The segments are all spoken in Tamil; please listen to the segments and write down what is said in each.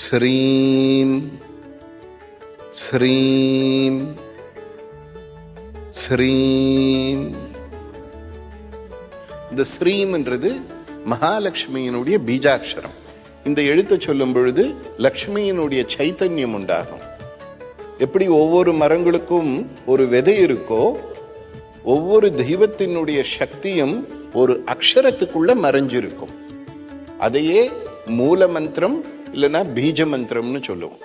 ஸ்ரீம் ஸ்ரீம் ஸ்ரீம் இந்த ஸ்ரீம்ன்றது மகாலட்சுமியினுடைய பீஜாட்சரம். இந்த எழுத்தை சொல்லும் பொழுது லக்ஷ்மியினுடைய சைத்தன்யம் உண்டாகும். எப்படி ஒவ்வொரு மரங்களுக்கும் ஒரு விதை இருக்கோ ஒவ்வொரு தெய்வத்தினுடைய சக்தியும் ஒரு அக்ஷரத்துக்குள்ள மறைஞ்சிருக்கும். அதையே மூல மந்திரம் இல்லைன்னா பீஜ மந்திரம்னு சொல்லுவோம்.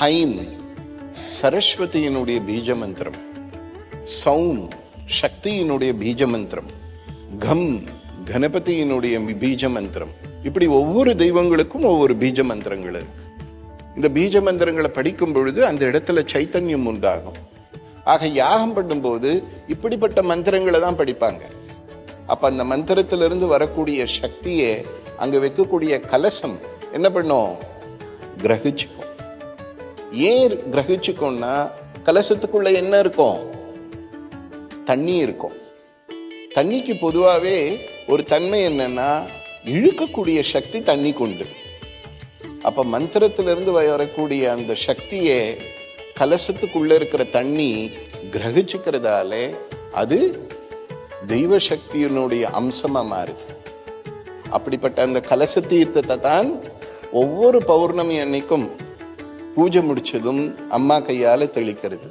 ஹைம் சரஸ்வதியினுடைய பீஜ மந்திரம். சௌம் சக்தியினுடைய பீஜ மந்திரம். கம் கணபதியினுடைய பீஜ மந்திரம். இப்படி ஒவ்வொரு தெய்வங்களுக்கும் ஒவ்வொரு பீஜ மந்திரங்கள் இருக்கு. இந்த பீஜ மந்திரங்களை படிக்கும் பொழுது அந்த இடத்துல சைத்தன்யம் உண்டாகும். ஆக யாகம் பண்ணும்போது இப்படிப்பட்ட மந்திரங்களை தான் படிப்பாங்க. அப்ப அந்த மந்திரத்திலிருந்து வரக்கூடிய சக்தியை அங்க வைக்கக்கூடிய கலசம் என்ன பண்ணும்? கிரகிச்சுக்கும். ஏன் கிரகிச்சுக்கும்னா கலசத்துக்குள்ள என்ன இருக்கும்? தண்ணி இருக்கும். தண்ணிக்கு பொதுவாகவே ஒரு தன்மை என்னன்னா இழுக்கக்கூடிய சக்தி தண்ணி கொண்டு அப்ப மந்திரத்திலிருந்து வரக்கூடிய அந்த சக்தியை கலசத்துக்குள்ள இருக்கிற தண்ணி கிரகிச்சுக்கிறதாலே அது தெய்வ சக்தியினுடைய அம்சமா மாறுது. அப்படிப்பட்ட அந்த கலச தீர்த்தத்தை தான் ஒவ்வொரு பௌர்ணமி அன்னைக்கும் பூஜை முடிச்சதும் அம்மா கையால் தெளிக்கிறது.